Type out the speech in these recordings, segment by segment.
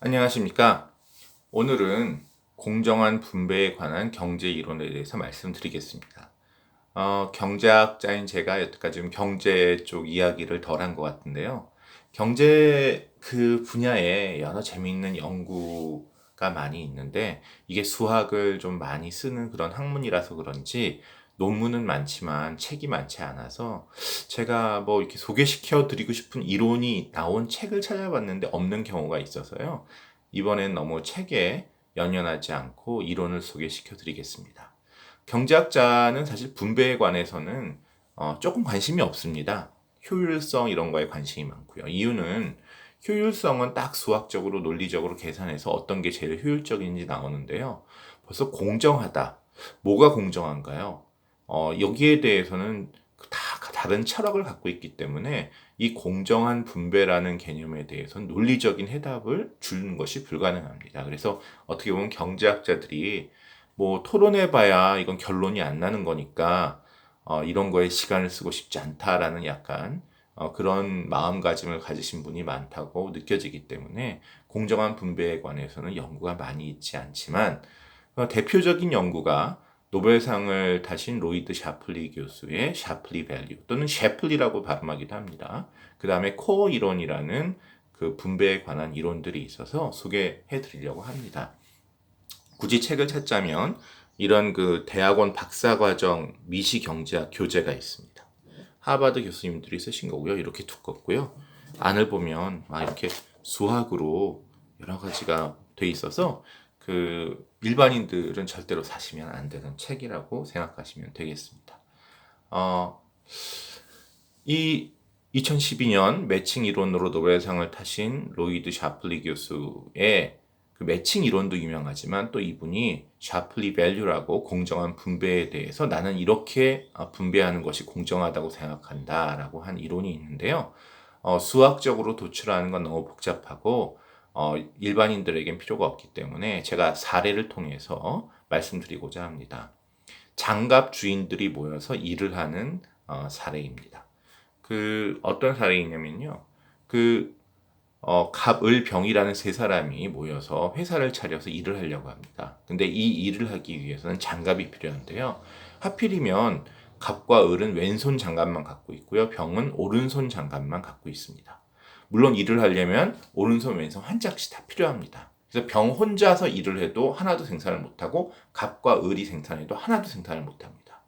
안녕하십니까. 오늘은 공정한 분배에 관한 경제 이론에 대해서 말씀드리겠습니다. 어, 경제학자인 제가 여태까지 좀 경제 쪽 이야기를 덜 한 것 같은데요. 경제 그 분야에 여러 재미있는 연구가 많이 있는데 이게 수학을 좀 많이 쓰는 그런 학문이라서 그런지 논문은 많지만 책이 많지 않아서 제가 뭐 이렇게 소개시켜 드리고 싶은 이론이 나온 책을 찾아봤는데 없는 경우가 있어서요. 이번엔 너무 책에 연연하지 않고 이론을 소개시켜 드리겠습니다. 경제학자는 사실 분배에 관해서는 어, 조금 관심이 없습니다. 효율성 이런 거에 관심이 많고요. 이유는 효율성은 딱 수학적으로 논리적으로 계산해서 어떤 게 제일 효율적인지 나오는데요. 벌써 공정하다. 뭐가 공정한가요? 어, 여기에 대해서는 다 다른 철학을 갖고 있기 때문에 이 공정한 분배라는 개념에 대해서는 논리적인 해답을 주는 것이 불가능합니다. 그래서 어떻게 보면 경제학자들이 뭐 토론해봐야 이건 결론이 안 나는 거니까 어, 이런 거에 시간을 쓰고 싶지 않다라는 약간 어, 그런 마음가짐을 가지신 분이 많다고 느껴지기 때문에 공정한 분배에 관해서는 연구가 많이 있지 않지만 어, 대표적인 연구가 노벨상을 타신 로이드 샤플리 교수의 샤플리 밸류 또는 셰플리라고 발음하기도 합니다. 그 다음에 코어 이론이라는 그 분배에 관한 이론들이 있어서 소개해 드리려고 합니다. 굳이 책을 찾자면 이런 그 대학원 박사과정 미시경제학 교재가 있습니다. 하버드 교수님들이 쓰신 거고요. 이렇게 두껍고요. 안을 보면 막 이렇게 수학으로 여러 가지가 돼 있어서 그 일반인들은 절대로 사시면 안 되는 책이라고 생각하시면 되겠습니다. 어, 이 2012년 매칭 이론으로 노벨상을 타신 로이드 샤플리 교수의 그 매칭 이론도 유명하지만 또 이분이 샤플리 밸류라고 공정한 분배에 대해서 나는 이렇게 어, 분배하는 것이 공정하다고 생각한다라고 한 이론이 있는데요. 어, 수학적으로 도출하는 건 너무 복잡하고 어, 일반인들에겐 필요가 없기 때문에 제가 사례를 통해서 말씀드리고자 합니다. 장갑 주인들이 모여서 일을 하는 어, 사례입니다. 그 어떤 사례이냐면요. 그 어, 갑을 병이라는 세 사람이 모여서 회사를 차려서 일을 하려고 합니다. 근데 이 일을 하기 위해서는 장갑이 필요한데요. 하필이면 갑과 을은 왼손 장갑만 갖고 있고요. 병은 오른손 장갑만 갖고 있습니다. 물론 일을 하려면 오른손 왼손 한 짝씩 다 필요합니다. 그래서 병 혼자서 일을 해도 하나도 생산을 못하고 갑과 을이 생산해도 하나도 생산을 못합니다.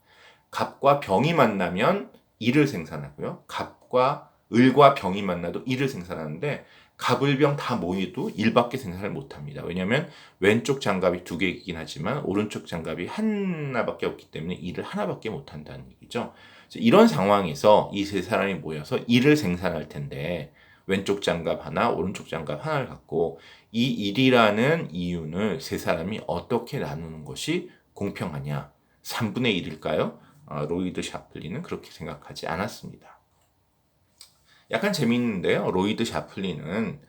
갑과 병이 만나면 일을 생산하고요. 갑과 을과 병이 만나도 일을 생산하는데 갑을병 다 모이도 일밖에 생산을 못합니다. 왜냐하면 왼쪽 장갑이 두 개이긴 하지만 오른쪽 장갑이 하나밖에 없기 때문에 일을 하나밖에 못한다는 얘기죠. 이런 상황에서 이 세 사람이 모여서 일을 생산할 텐데 왼쪽 장갑 하나, 오른쪽 장갑 하나를 갖고 이 일이라는 이윤을 세 사람이 어떻게 나누는 것이 공평하냐? 3분의 1일까요? 어, 로이드 샤플리는 그렇게 생각하지 않았습니다. 약간 재미있는데요. 로이드 샤플리는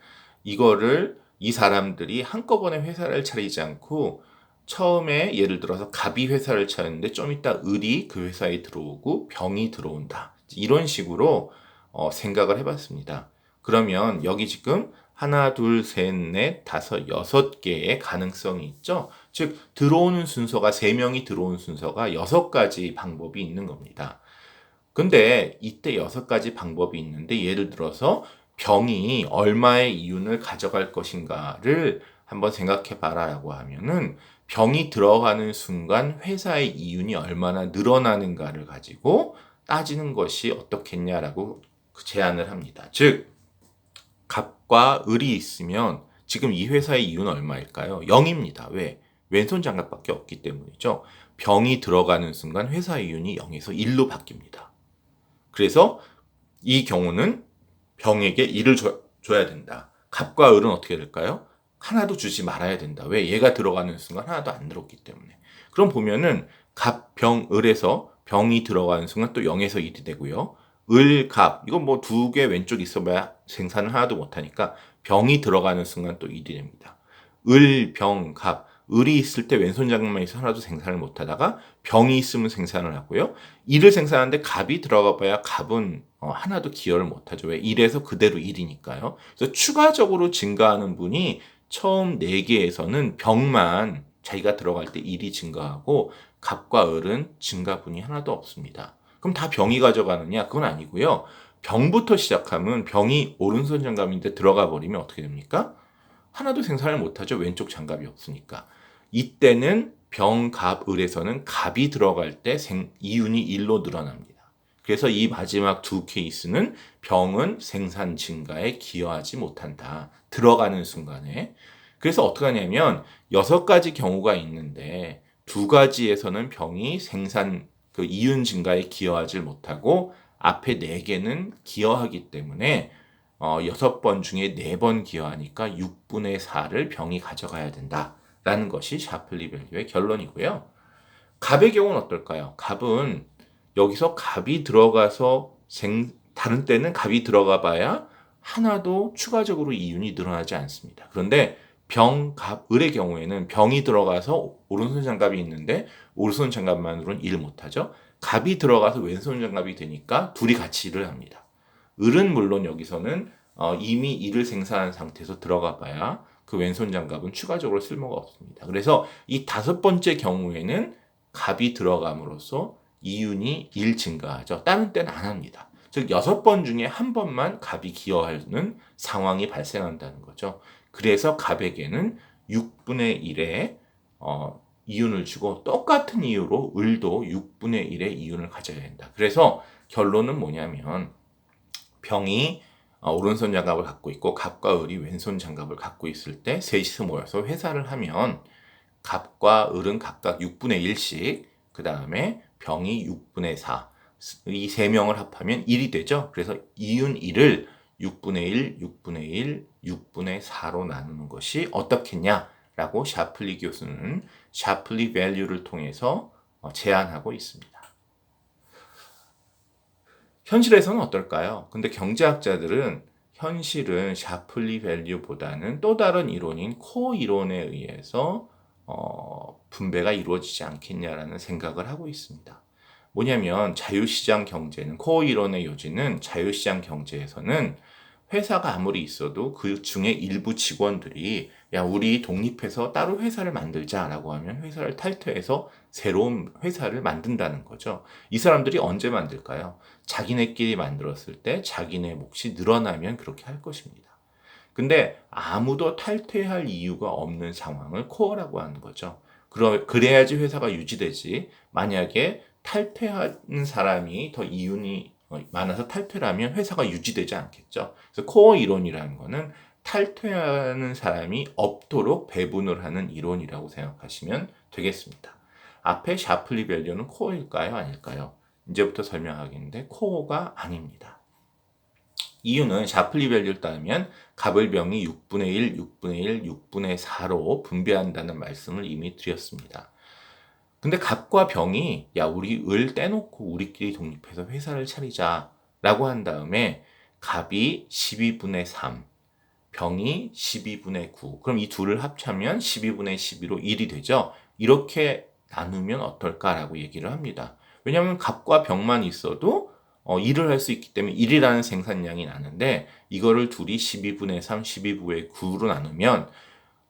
이거를 이 사람들이 한꺼번에 회사를 차리지 않고 처음에 예를 들어서 갑이 회사를 차렸는데 좀 이따 을이 그 회사에 들어오고 병이 들어온다. 이런 식으로 어, 생각을 해봤습니다. 그러면 여기 지금 하나, 둘, 셋, 넷, 다섯, 여섯 개의 가능성이 있죠. 즉, 들어오는 순서가, 세 명이 들어온 순서가 여섯 가지 방법이 있는 겁니다. 근데 이때 여섯 가지 방법이 있는데, 예를 들어서 병이 얼마의 이윤을 가져갈 것인가를 한번 생각해 봐라라고 하면은 병이 들어가는 순간 회사의 이윤이 얼마나 늘어나는가를 가지고 따지는 것이 어떻겠냐라고 제안을 합니다. 즉, 갑과 을이 있으면 지금 이 회사의 이윤은 얼마일까요? 0입니다. 왜? 왼손 장갑밖에 없기 때문이죠. 병이 들어가는 순간 회사 이윤이 0에서 1로 바뀝니다. 그래서 이 경우는 병에게 1을 줘, 줘야 된다. 갑과 을은 어떻게 될까요? 하나도 주지 말아야 된다. 왜? 얘가 들어가는 순간 하나도 안 들었기 때문에. 그럼 보면은 갑, 병, 을에서 병이 들어가는 순간 또 0에서 1이 되고요. 을, 갑. 이건 뭐 두 개 왼쪽 있어봐야 생산을 하나도 못하니까 병이 들어가는 순간 또 일이 됩니다. 을, 병, 갑. 을이 있을 때 왼손 장만 있어 하나도 생산을 못하다가 병이 있으면 생산을 하고요. 일을 생산하는데 갑이 들어가 봐야 갑은 어, 하나도 기여를 못하죠. 왜? 일에서 그대로 일이니까요. 그래서 추가적으로 증가하는 분이 처음 4개에서는 병만 자기가 들어갈 때 1이 증가하고 갑과 을은 증가분이 하나도 없습니다. 그럼 다 병이 가져가느냐? 그건 아니고요. 병부터 시작하면 병이 오른손 장갑인데 들어가 버리면 어떻게 됩니까? 하나도 생산을 못하죠. 왼쪽 장갑이 없으니까. 이때는 병, 갑, 을에서는 갑이 들어갈 때 생, 이윤이 1로 늘어납니다. 그래서 이 마지막 두 케이스는 병은 생산 증가에 기여하지 못한다. 들어가는 순간에. 그래서 어떻게 하냐면 여섯 가지 경우가 있는데 두 가지에서는 병이 생산 그 이윤 증가에 기여하지 못하고 앞에 네 개는 기여하기 때문에 어, 여섯 번 중에 네 번 기여하니까 6분의 4를 병이 가져가야 된다라는 것이 샤플리 밸류의 결론이고요. 갑의 경우는 어떨까요? 갑은 여기서 갑이 들어가서 생, 다른 때는 갑이 들어가 봐야 하나도 추가적으로 이윤이 늘어나지 않습니다. 그런데 병, 갑, 을의 경우에는 병이 들어가서 오른손 장갑이 있는데 오른손 장갑만으로는 일을 못하죠. 갑이 들어가서 왼손 장갑이 되니까 둘이 같이 일을 합니다. 을은 물론 여기서는 어, 이미 일을 생산한 상태에서 들어가 봐야 그 왼손 장갑은 추가적으로 쓸모가 없습니다. 그래서 이 다섯 번째 경우에는 갑이 들어감으로써 이윤이 1 증가하죠. 다른 때는 안 합니다. 즉 여섯 번 중에 한 번만 갑이 기여하는 상황이 발생한다는 거죠. 그래서 갑에게는 6분의 1의 어, 이윤을 주고 똑같은 이유로 을도 6분의 1의 이윤을 가져야 된다. 그래서 결론은 뭐냐면 병이 어, 오른손 장갑을 갖고 있고 갑과 을이 왼손 장갑을 갖고 있을 때 셋이서 모여서 회사를 하면 갑과 을은 각각 6분의 1씩 그 다음에 병이 6분의 4. 이 세 명을 합하면 1이 되죠. 그래서 이윤 1을 6분의 1, 6분의 1, 6분의 4로 나누는 것이 어떻겠냐라고 샤플리 교수는 샤플리 밸류를 통해서 어, 제안하고 있습니다. 현실에서는 어떨까요? 근데 경제학자들은 현실은 샤플리 밸류보다는 또 다른 이론인 코 이론에 의해서 어, 분배가 이루어지지 않겠냐라는 생각을 하고 있습니다. 뭐냐면 자유시장 경제는 코어 이론의 요지는 자유시장 경제에서는 회사가 아무리 있어도 그 중에 일부 직원들이 야 우리 독립해서 따로 회사를 만들자라고 하면 회사를 탈퇴해서 새로운 회사를 만든다는 거죠. 이 사람들이 언제 만들까요? 자기네끼리 만들었을 때 자기네 몫이 늘어나면 그렇게 할 것입니다. 근데 아무도 탈퇴할 이유가 없는 상황을 코어라고 하는 거죠. 그러, 그래야지 회사가 유지되지. 만약에 탈퇴하는 사람이 더 이윤이 많아서 탈퇴를 하면 회사가 유지되지 않겠죠. 그래서 코어 이론이라는 거는 탈퇴하는 사람이 없도록 배분을 하는 이론이라고 생각하시면 되겠습니다. 앞에 샤플리 밸류는 코어일까요? 아닐까요? 이제부터 설명하겠는데 코어가 아닙니다. 이유는 샤플리 밸류를 따르면 갑을병이 6분의 1, 6분의 1, 6분의 4로 분배한다는 말씀을 이미 드렸습니다. 근데 갑과 병이 야 우리 을 떼놓고 우리끼리 독립해서 회사를 차리자 라고 한 다음에 갑이 12분의 3, 병이 12분의 9. 그럼 이 둘을 합치면 12분의 12로 1이 되죠. 이렇게 나누면 어떨까라고 얘기를 합니다. 왜냐하면 갑과 병만 있어도 어, 일을 할 수 있기 때문에 1이라는 생산량이 나는데 이거를 둘이 12분의 3, 12분의 9로 나누면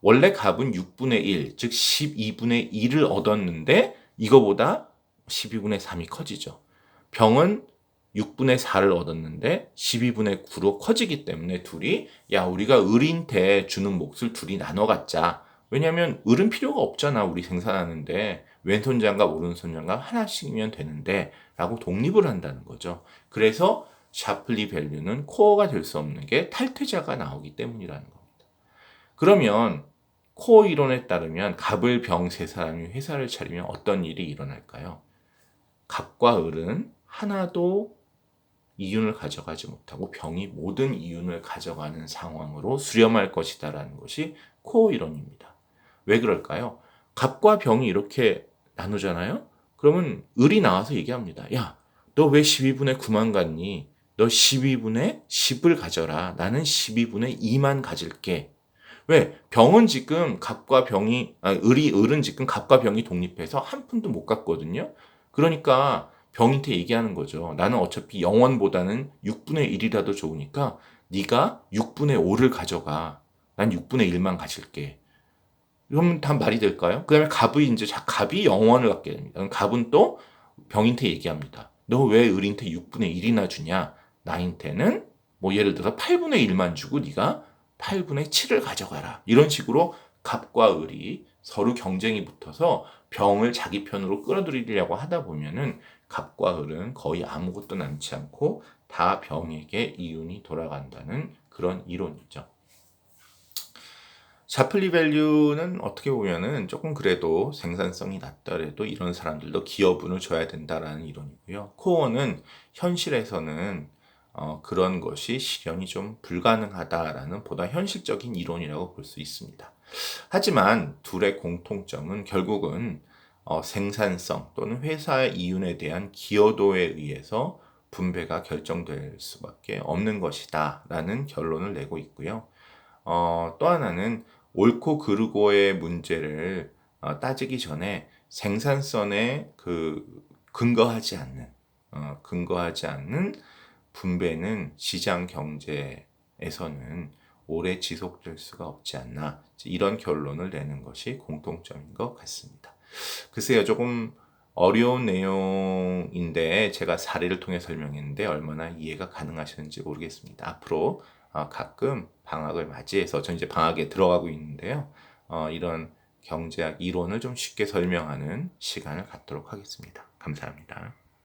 원래 값은 6분의 1, 즉 12분의 1을 얻었는데 이거보다 12분의 3이 커지죠. 병은 6분의 4를 얻었는데 12분의 9로 커지기 때문에 둘이 야 우리가 을인테 주는 몫을 둘이 나눠 갖자. 왜냐하면 을은 필요가 없잖아 우리 생산하는데 왼손 장갑 오른손 장갑 하나씩이면 되는데 라고 독립을 한다는 거죠. 그래서 샤플리 밸류는 코어가 될 수 없는 게 탈퇴자가 나오기 때문이라는 겁니다. 그러면 코어 이론에 따르면 갑을 병 세 사람이 회사를 차리면 어떤 일이 일어날까요? 갑과 을은 하나도 이윤을 가져가지 못하고 병이 모든 이윤을 가져가는 상황으로 수렴할 것이다라는 것이 코어 이론입니다. 왜 그럴까요? 갑과 병이 이렇게 나누잖아요? 그러면 을이 나와서 얘기합니다. 야, 너 왜 12분의 9만 갔니? 너 12분의 10을 가져라. 나는 12분의 2만 가질게. 왜? 병은 지금 갑과 병이, 아, 을이, 을은 지금 갑과 병이 독립해서 한 푼도 못 갔거든요? 그러니까 병인테 얘기하는 거죠. 나는 어차피 영원보다는 6분의 1이라도 좋으니까 네가 6분의 5를 가져가. 난 6분의 1만 가질게. 이러면 다 말이 될까요? 그 다음에 갑이 이제 자- 갑이 영원을 갖게 됩니다. 갑은 또 병인테 얘기합니다. 너 왜 을인테 6분의 1이나 주냐? 나인테는 뭐 예를 들어 8분의 1만 주고 네가 8분의 7을 가져가라. 이런 식으로 갑과 을이 서로 경쟁이 붙어서 병을 자기 편으로 끌어들이려고 하다 보면은 갑과 을은 거의 아무것도 남지 않고 다 병에게 이윤이 돌아간다는 그런 이론이죠. 자플리 밸류는 어떻게 보면은 조금 그래도 생산성이 낮더라도 이런 사람들도 기여분을 줘야 된다라는 이론이고요. 코어는 현실에서는 어, 그런 것이 실현이 좀 불가능하다라는 보다 현실적인 이론이라고 볼 수 있습니다. 하지만 둘의 공통점은 결국은 어, 생산성 또는 회사의 이윤에 대한 기여도에 의해서 분배가 결정될 수밖에 없는 것이다 라는 결론을 내고 있고요. 어, 또 하나는 옳고 그르고의 문제를 어, 따지기 전에 생산성에 그 근거하지 않는 어, 근거하지 않는 분배는 시장 경제에서는 오래 지속될 수가 없지 않나 이런 결론을 내는 것이 공통점인 것 같습니다. 글쎄요 조금 어려운 내용인데 제가 사례를 통해 설명했는데 얼마나 이해가 가능하시는지 모르겠습니다. 앞으로 어, 가끔 방학을 맞이해서 전 이제 방학에 들어가고 있는데요. 어, 이런 경제학 이론을 좀 쉽게 설명하는 시간을 갖도록 하겠습니다. 감사합니다.